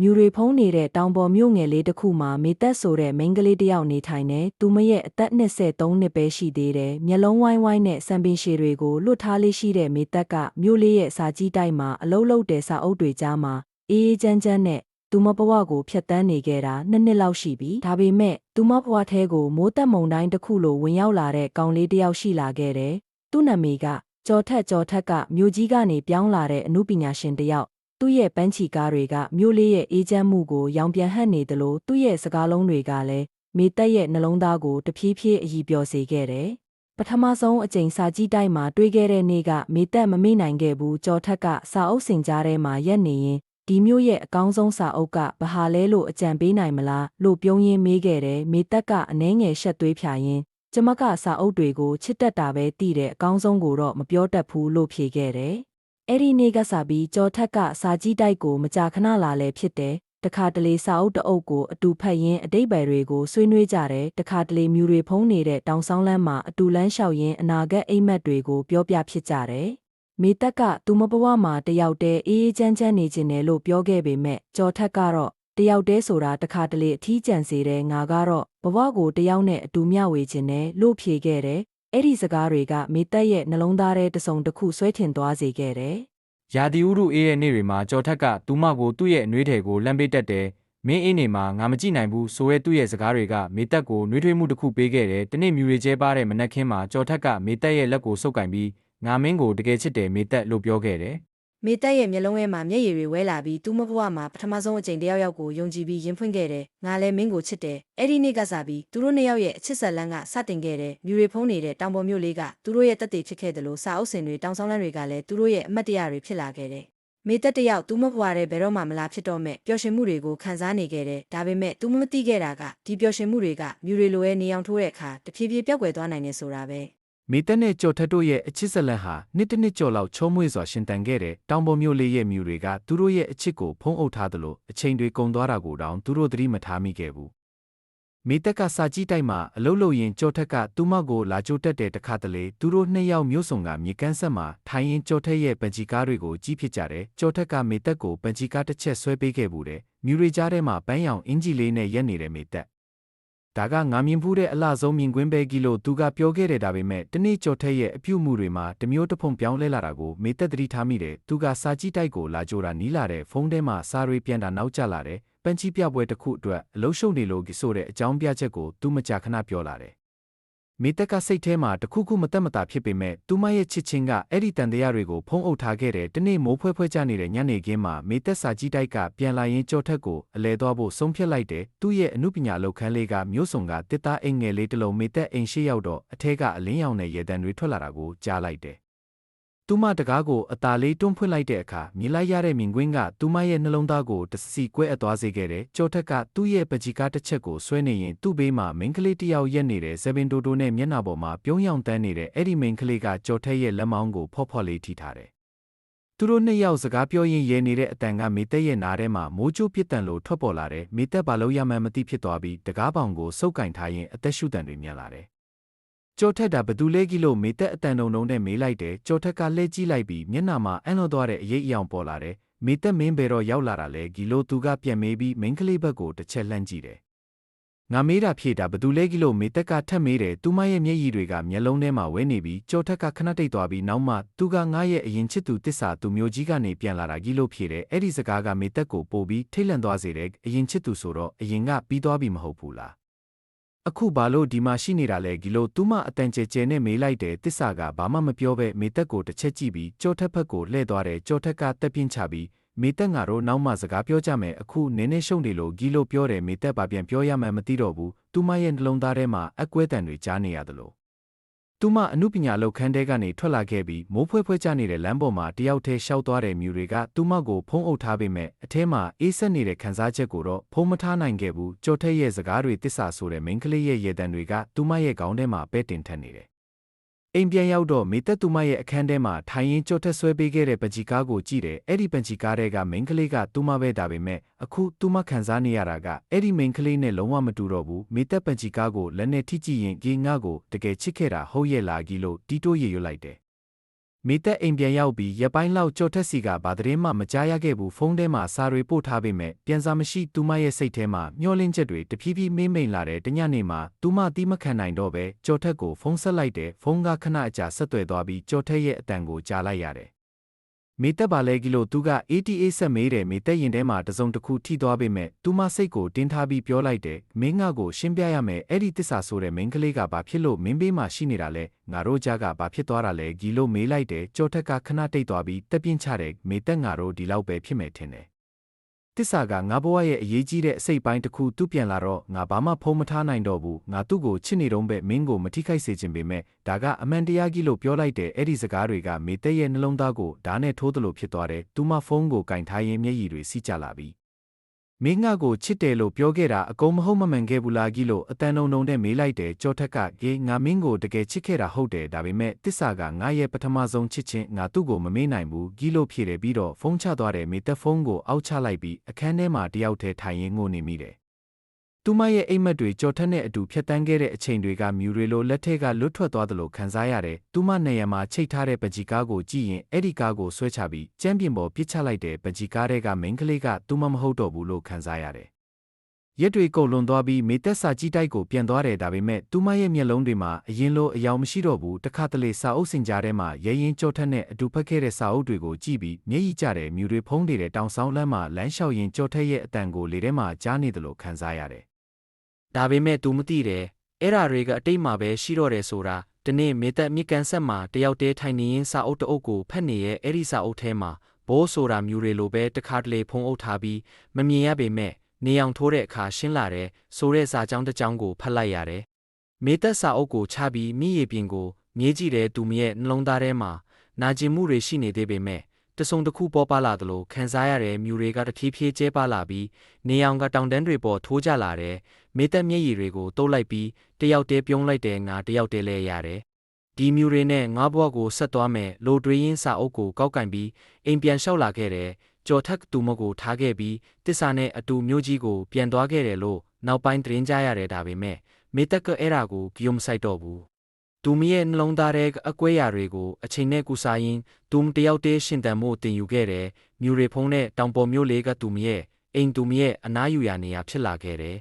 မြူတွေဖုံးနေတဲ့တောင်ပေါ်မြို့ငယ်လေးတစ်ခုမှာမေသက်ဆိုတဲ့မိန်းကလေးတစ်ယောက်နေထိုင်နေသူမရဲ့အသက်23နှစ်ပဲရှိသေးတယ်မျက်လုံးဝိုင်းဝိုင်းနဲ့စံပင်ရှည်တွေကိုလွတ်ထားလေးရှိတဲ့မေသက်ကမြို့လေးရဲ့စာကြီးတိုက်မှာအလုံးလုံးတဲ့စာအုပ်တွေကြားမှာအေးအေးချမ်းချမ်းနဲ့သူမဘဝကိုဖျက်ဆီးနေခဲ့တာနှစ်နှစ်လောက်ရှိပြီဒါပေမဲ့သူမဘဝထဲကိုမိုးတက်မုန်တိုင်းတစ်ခုလိုဝင်ရောက်လာတဲ့ကောင်လေးတစ်ယောက်ရှိလာခဲ့တယ်သူ့နာမည်ကကျော်ထက်ကျော်ထက်ကမြို့ကြီးကနေပြောင်းလာတဲ့အမှုပညာရှင်တစ်ယောက် သူ့ရဲ့ပန်းချီကားတွေကမြို့လေးရဲ့အေးချမ်းမှုကိုရောင်ပြန်ဟပ်နေသလိုသူ့ရဲ့စကားလုံးတွေကလည်းမေတက်ရဲ့နှလုံးသားကိုတဖြည်းဖြည်းအည်ပျော်စေခဲ့တယ်။ပထမဆုံးအကြိမ်စာကြည့်တိုက်မှာတွေ့ခဲ့တဲ့နေ့ကမေတက်မမေ့နိုင်ခဲ့ဘူးကြော်ထက်ကစာအုပ်စင်ကြားထဲမှာရက်နေရင်ဒီမျိုးရဲ့အကောင်းဆုံးစာအုပ်ကဘာဟာလဲလို့အကြံပေးနိုင်မလားလို့ပြုံးရင်းမေးခဲ့တယ်မေတက်ကအနှဲငယ်ရှက်သွေးဖြာရင်းကျမကစာအုပ်တွေကိုချစ်တတ်တာပဲသိတဲ့အကောင်းဆုံးကိုတော့မပြောတတ်ဘူးလို့ဖြေခဲ့တယ်။ အဲ့ဒီနေ့ကစားပြီးကြော်ထက်ကစာကြီးတိုက်ကိုမကြာခဏလာလဲဖြစ်တယ်။တခါတလေစာအုပ်တအုပ်ကိုအတူဖတ်ရင်းအတိတ်ဘယ်တွေကိုဆွေးနွေးကြတယ်။တခါတလေမြူတွေဖုံးနေတဲ့တောင်ဆောင်လမ်းမှာအတူလန်းလျှောက်ရင်းအနာဂတ်အိမ်မက်တွေကိုပြောပြဖြစ်ကြတယ်။မေတက်ကသူမဘဝမှာတယောက်တည်းအေးအေးချမ်းချမ်းနေခြင်းတယ်လို့ပြောခဲ့ပေမဲ့ကြော်ထက်ကတော့တယောက်တည်းဆိုတာတခါတလေအထီးကျန်စေတယ်ငါကတော့ဘဝကိုတယောက်နဲ့အတူမျှဝေခြင်းတယ်လို့ဖြေခဲ့တယ်။ အဲ့ဒီစကားတွေကမေတက်ရဲ့နှလုံးသားထဲတစုံတစ်ခုဆွဲထင်သွားစေခဲ့တယ်။ရာသီဥတုအေးတဲ့နေ့တွေမှာကြော်ထက်ကသူမကိုသူ့ရဲ့အနှွေးထည်ကိုလှမ်းပေးတတ်တယ်။မင်းအေးနေမှာငါမကြည့်နိုင်ဘူးဆိုရဲသူ့ရဲ့စကားတွေကမေတက်ကိုနှွေးထွေးမှုတစ်ခုပေးခဲ့တယ်။တနေ့မြူရီကျဲပါတဲ့မနက်ခင်းမှာကြော်ထက်ကမေတက်ရဲ့လက်ကိုဆုပ်ကင်ပြီးငါမင်းကိုတကယ်ချစ်တယ်မေတက်လို့ပြောခဲ့တယ် မေတက်ရဲ့မျက်လုံးထဲမှာမျက်ရည်တွေဝဲလာပြီးသူ့မဘဝမှာပထမဆုံးအကြိမ်တယောက်ယောက်ကိုယုံကြည်ပြီးရင်ဖွင့်ခဲ့တယ်။ငါလည်းမင်းကိုချစ်တယ်။အဲ့ဒီနေ့ကစားပြီးသူတို့နှစ်ယောက်ရဲ့အချစ်ဆက်လန်းကစတင်ခဲ့တယ်။မြူရီဖုံးနေတဲ့တောင်ပေါ်မြို့လေးကသူတို့ရဲ့တက်တည်ဖြစ်ခဲ့တယ်လို့စာအုပ်စင်တွေတောင်ဆောင်လန်းတွေကလည်းသူတို့ရဲ့အမတ်တရတွေဖြစ်လာခဲ့တယ်။မေတက်တယောက်သူ့မဘဝတဲ့ဘယ်တော့မှမလာဖြစ်တော့မဲ့ပျော်ရွှင်မှုတွေကိုခံစားနေခဲ့တယ်။ဒါပေမဲ့သူမမသိခဲ့တာကဒီပျော်ရွှင်မှုတွေကမြူရီလိုရဲ့နေအောင်ထိုးတဲ့အခါတဖြည်းဖြည်းပျောက်ကွယ်သွားနိုင်နေဆိုတာပဲ။ မေတက်နဲ့ကြော်ထက်တို့ရဲ့အချစ်ဇလန်ဟာနှစ်တစ်နှစ်ကျော်လောက်ချုံးမွေ့စွာရှင်တန်ခဲ့တဲ့တောင်ပေါ်မြို့လေးရဲ့မြူတွေကသူတို့ရဲ့အချစ်ကိုဖုံးအုပ်ထားသလိုအချိန်တွေကုန်သွားတာကိုတောင်သူတို့သတိမထားမိခဲ့ဘူး။မေတက်ကစာကြည့်တိုက်မှာအလုတ်လုတ်ရင်ကြော်ထက်ကသူမကိုလာကြိုတက်တဲ့တခါတလေသူတို့နှစ်ယောက်မျိုးစုံကမြေကန်းဆက်မှာထိုင်ရင်ကြော်ထက်ရဲ့ပန်ချီကားတွေကိုကြီးဖြစ်ကြတယ်။ကြော်ထက်ကမေတက်ကိုပန်ချီကားတစ်ချက်ဆွဲပေးခဲ့ဘူးတဲ့။မြူရီကြားထဲမှာပန်းရောင်အင်ဂျီလေးနဲ့ရက်နေတဲ့မေတက် ဒါကငါမြင်ဖူးတဲ့အလှဆုံးမြင်ကွင်းပဲကြီးလို့သူကပြောခဲ့တယ်ဒါပေမဲ့တနေ့ကြော်ထက်ရဲ့အပြုတ်မှုတွေမှာတမျိုးတစ်ဖုံပြောင်းလဲလာတာကိုမေသက်သတိထားမိတယ်သူကစာကြည့်တိုက်ကိုလာကြိုတာနီးလာတဲ့ဖုန်းထဲမှာစာတွေပြန်တာနောက်ကျလာတယ်ပန်းချီပြပွဲတစ်ခုအတွက်အလုံးရှုံနေလို့ဆိုတဲ့အကြောင်းပြချက်ကိုသူမကြာခဏပြောလာတယ် မေတက်ကစိတ်ထဲမှာတခုခုမတက်မတာဖြစ်ပေမဲ့သူမရဲ့ချစ်ချင်းကအဲ့ဒီတန်တရားတွေကိုဖုံးအုပ်ထားခဲ့တဲ့တနေ့မိုးဖွဲဖွဲကြနေတဲ့ညနေခင်းမှာမေတက်စာကြီးတိုက်ကပြန်လာရင်ကြော်ထက်ကိုအလဲသွားဖို့ဆုံးဖြတ်လိုက်တယ်သူ့ရဲ့အမှုပညာလောက်ခန်းလေးကမျိုးစုံကတစ်သားအိမ်ငယ်လေးတစ်လုံးမေတက်အိမ်ရှိရောက်တော့အထက်ကအလင်းရောင်နဲ့ရေတံတွေထွက်လာတာကိုကြားလိုက်တယ် သူမတကားကိုအตาလေးတွန်းဖွင့်လိုက်တဲ့အခါမြင်လိုက်ရတဲ့မြင်ကွင်းကသူမရဲ့နှလုံးသားကိုတစီကွဲအပ်သွားစေခဲ့တယ်။ကြော်ထက်ကသူ့ရဲ့ပကြီးကားတစ်ချက်ကိုဆွဲနေရင်သူ့ဘေးမှာမိန်းကလေးတစ်ယောက်ရက်နေတဲ့ဇပင်တိုတိုနဲ့မျက်နှာပေါ်မှာပြုံးရောင်တန်းနေတဲ့အဲ့ဒီမိန်းကလေးကကြော်ထက်ရဲ့လက်မောင်းကိုဖော့ဖော့လေးထိထားတယ်။သူတို့နှစ်ယောက်စကားပြောရင်းရဲနေတဲ့အတန်ကမေတက်ရဲ့နားထဲမှာမိုးချိုးပစ်တန်လိုထွက်ပေါ်လာတယ်။မေတက်ဘာလို့ရမှန်းမသိဖြစ်သွားပြီးတကားပေါင်ကိုစုပ်ကင်ထားရင်အသက်ရှူတန်တွေမြန်လာတယ်။ ကြော်ထက်တာဘသူလဲကြီးလို့မေတက်အတန်တုံတုံနဲ့မေးလိုက်တယ်ကြော်ထက်ကလှည့်ကြည့်လိုက်ပြီးမျက်နှာမှာအံ့လွန်သွားတဲ့အရေးအယောင်ပေါ်လာတယ်မေတက်မင်းဘယ်တော့ရောက်လာတာလဲဂီလို့သူကပြန်မေးပြီးမိန်းကလေးဘက်ကိုတစ်ချက်လှမ်းကြည့်တယ်ငါမေးတာဖြေတာဘသူလဲကြီးလို့မေတက်ကထပ်မေးတယ်သူမရဲ့မျက်ရည်တွေကမျက်လုံးထဲမှာဝဲနေပြီးကြော်ထက်ကခဏတိတ်သွားပြီးနောက်မှသူကငါရဲ့အရင်ချစ်သူတစ္ဆာသူမျိုးကြီးကနေပြန်လာတာကြီးလို့ဖြေတယ်အဲ့ဒီစကားကမေတက်ကိုပို့ပြီးထိတ်လန့်သွားစေတယ်အရင်ချစ်သူဆိုတော့အရင်ကပြီးသွားပြီမဟုတ်ဘူးလား အခုဘာလို့ဒီမှာရှိနေတာလဲဂီလို့သူမအတန်ကျဲကျဲနဲ့မေးလိုက်တယ်တစ္ဆာကဘာမှမပြောဘဲမေတက်ကိုတစ်ချက်ကြည့်ပြီးကြောထက်ဖက်ကိုလှည့်သွားတယ်ကြောထက်ကတက်ပြင်းချပြီးမေတက်ငါတို့နောက်မှစကားပြောကြမယ်အခုနင်းနေရှုံနေလို့ဂီလို့ပြောတယ်မေတက်ဘာပြန်ပြောရမှန်းမသိတော့ဘူးသူမရဲ့နှလုံးသားထဲမှာအကွဲတန်တွေကြားနေရသလို သူမအမှုပညာလောက်ခန်းတဲကနေထွက်လာခဲ့ပြီးမိုးဖွဲဖွဲကျနေတဲ့လမ်းပေါ်မှာတယောက်တည်းရှောက်သွားတဲ့မြူတွေကသူမကိုဖုံးအုပ်ထားပေမဲ့အထဲမှာအေးဆက်နေတဲ့ခံစားချက်ကိုတော့ဖုံးမထားနိုင်ခဲ့ဘူးကြော်ထက်ရဲ့စကားတွေတစ္ဆာဆိုတဲ့မိန်းကလေးရဲ့ရေတံတွေကသူမရဲ့ခေါင်းထဲမှာပဲတင်ထက်နေတယ် အိမ်ပြန်ရောက်တော့မေသက်သူမရဲ့အခန်းထဲမှာထိုင်ရင်ကြော်ထက်ဆွဲပေးခဲ့တဲ့ပကြီကားကိုကြည့်တယ်အဲ့ဒီပကြီကားထဲကမိန်းကလေးကသူမပဲဒါပေမဲ့အခုသူမခံစားနေရတာကအဲ့ဒီမိန်းကလေးနဲ့လုံးဝမတူတော့ဘူးမေသက်ပကြီကားကိုလက်နဲ့ထိကြည့်ရင်ဂေငါကိုတကယ်ချစ်ခဲ့တာဟုတ်ရဲ့လားကြီးလို့တီးတိုးရေရွတ်လိုက်တယ် မေသက်အိမ်ပြန်ရောက်ပြီးရက်ပိုင်းလောက်ကြော်ထက်စီကဘာသတင်းမှမကြားရခဲ့ဘူးဖုန်းထဲမှာစာတွေပို့ထားပေမဲ့ပြန်စာမရှိသူမရဲ့စိတ်ထဲမှာမျောလင့်ချက်တွေတဖြည်းဖြည်းမေးမိန်လာတဲ့တညနေမှာသူမတီးမခံနိုင်တော့ပဲကြော်ထက်ကိုဖုန်းဆက်လိုက်တယ်ဖုန်းကခဏအကြာဆက်သွယ်သွားပြီးကြော်ထက်ရဲ့အတန်ကိုကြားလိုက်ရတယ် မေသက်ပါလဲကီလိုသူက ATA ဆက်မေးတယ်မေသက်ရင်ထဲမှာတစုံတစ်ခုထိသွားပေမဲ့သူမစိတ်ကိုတင်းထားပြီးပြောလိုက်တယ်မင်းငါကိုရှင်းပြရမယ်အဲ့ဒီတစ္ဆာဆိုတဲ့မင်းကလေးကဘာဖြစ်လို့မင်းဘေးမှာရှိနေတာလဲငါတို့ကြားကဘာဖြစ်သွားတာလဲဂီလို့မေးလိုက်တယ်ကြော်ထက်ကခဏတိတ်သွားပြီးတက်ပြင်းချတယ်မေသက်ငါတို့ဒီလောက်ပဲဖြစ်မယ်ထင်တယ် တစ္ဆာကငါဘဝရဲ့အရေးကြီးတဲ့အစိတ်ပိုင်းတစ်ခုသူ့ပြန်လာတော့ငါဘာမှဖုံးမထားနိုင်တော့ဘူးငါသူ့ကိုချစ်နေတော့ပဲမင်းကိုမထိခိုက်စေချင်ပေမဲ့ဒါကအမှန်တရားကြီးလို့ပြောလိုက်တဲ့အဲ့ဒီစကားတွေကမေသက်ရဲ့နှလုံးသားကိုဓာတ်နဲ့ထိုးသလိုဖြစ်သွားတယ်သူမဖုန်းကိုကင်ထားရင်းမျက်ရည်တွေစီးကျလာပြီ မင်းငါကိုချစ်တယ်လို့ပြောခဲ့တာအကုန်မဟုတ်မမှန်ခဲ့ဘူးလားကြီးလို့အတန်တုံတုံနဲ့မေးလိုက်တယ်ကြောထက်ကဂေးငါမင်းကိုတကယ်ချစ်ခဲ့တာဟုတ်တယ်ဒါပေမဲ့တစ္ဆာကငါရဲ့ပထမဆုံးချစ်ချင်းငါသူ့ကိုမမေးနိုင်ဘူးကြီးလို့ဖြေတယ်ပြီးတော့ဖုန်းချသွားတယ်မေသက်ဖုန်းကိုအောက်ချလိုက်ပြီးအခန်းထဲမှာတယောက်တည်းထိုင်ရင်းငိုနေမိတယ် သူမရဲ့အိမ်မက်တွေကြော်ထက်နဲ့အတူဖြတ်တန်းခဲ့တဲ့အချိန်တွေကမြူတွေလိုလက်ထက်ကလွတ်ထွက်သွားသလိုခံစားရတယ်။သူမနေရမှာချိတ်ထားတဲ့ပကြီးကားကိုကြည့်ရင်အဲ့ဒီကားကိုဆွဲချပြီးကျမ်းပြင်ပေါ်ပစ်ချလိုက်တဲ့ပကြီးကားတွေကမိန်းကလေးကသူမမဟုတ်တော့ဘူးလို့ခံစားရတယ်။ရက်တွေကုန်လွန်သွားပြီးမေသက်စာကြီးတိုက်ကိုပြန်သွားတယ်ဒါပေမဲ့သူမရဲ့မျက်လုံးတွေမှာအရင်လိုအယောင်မရှိတော့ဘူးတခါတလေစာအုပ်စင်ကြားထဲမှာရဲရင်ကြော်ထက်နဲ့အတူဖက်ခဲ့တဲ့စာအုပ်တွေကိုကြည့်ပြီးမျက်ရည်ကျတဲ့မြူတွေဖုံးနေတဲ့တောင်ဆောင်လမ်းမှာလမ်းလျှောက်ရင်ကြော်ထက်ရဲ့အတန်ကိုလေထဲမှာကြားနေတယ်လို့ခံစားရတယ်။ ဒါပေမဲ့ तू မသိတယ်အဲ့ဓာတွေကအတိတ်မှာပဲရှိတော့တယ်ဆိုတာဒီနေ့မေသက်မြစ်ကန်ဆက်မှာတယောက်တည်းထိုင်နေရင်စာအုပ်တအုပ်ကိုဖတ်နေရဲ့အဲ့ဒီစာအုပ်ထဲမှာဘိုးဆိုတာမျိုးတွေလိုပဲတခါတလေဖုံးအုပ်ထားပြီးမမြင်ရပေမဲ့နေအောင်ထိုးတဲ့အခါရှင်းလာတဲ့ဆိုတဲ့စာကြောင်းတစ်ကြောင်းကိုဖတ်လိုက်ရတယ်မေသက်စာအုပ်ကိုချပြီးမိရပြင်ကိုမြေးကြည့်တဲ့သူမရဲ့နှလုံးသားထဲမှာနာကျင်မှုတွေရှိနေသေးပေမဲ့ တစုံတစ်ခုပေါ်ပါလာသလိုခံစားရတဲ့မြူတွေကတဖြည်းဖြည်းကျဲပါလာပြီးနေအောင်ကတောင်တန်းတွေပေါ်ထိုးကြလာတဲ့မေသက်မျက်ရည်တွေကိုတုပ်လိုက်ပြီးတယောက်တည်းပြုံးလိုက်တဲ့ငါတယောက်တည်းလဲရတယ်။ဒီမြူတွေနဲ့ငါဘွားကိုဆက်သွားမယ်လိုတွေးရင်းစာအုပ်ကိုကောက်ကင်ပြီးအိမ်ပြန်လျှောက်လာခဲ့တယ်။ကြော်ထက်သူမကိုထားခဲ့ပြီးတစ္ဆာနဲ့အတူမျိုးကြီးကိုပြန်သွားခဲ့တယ်လို့နောက်ပိုင်းသတင်းကြားရတယ်ဒါပေမဲ့မေသက်ကအဲ့ဒါကိုဂယုံမဆိုင်တော့ဘူး။ သူမရဲ့နှလုံးသားထဲအကွဲရာတွေကိုအချိန်နဲ့ကူစားရင်းသူမတယောက်တည်းရှင်တန်မှုတင်ယူခဲ့တယ်။မြူတွေဖုံးတဲ့တောင်ပေါ်မျိုးလေးကသူမရဲ့အိမ်သူမရဲ့အနားယူရာနေရာဖြစ်လာခဲ့တယ်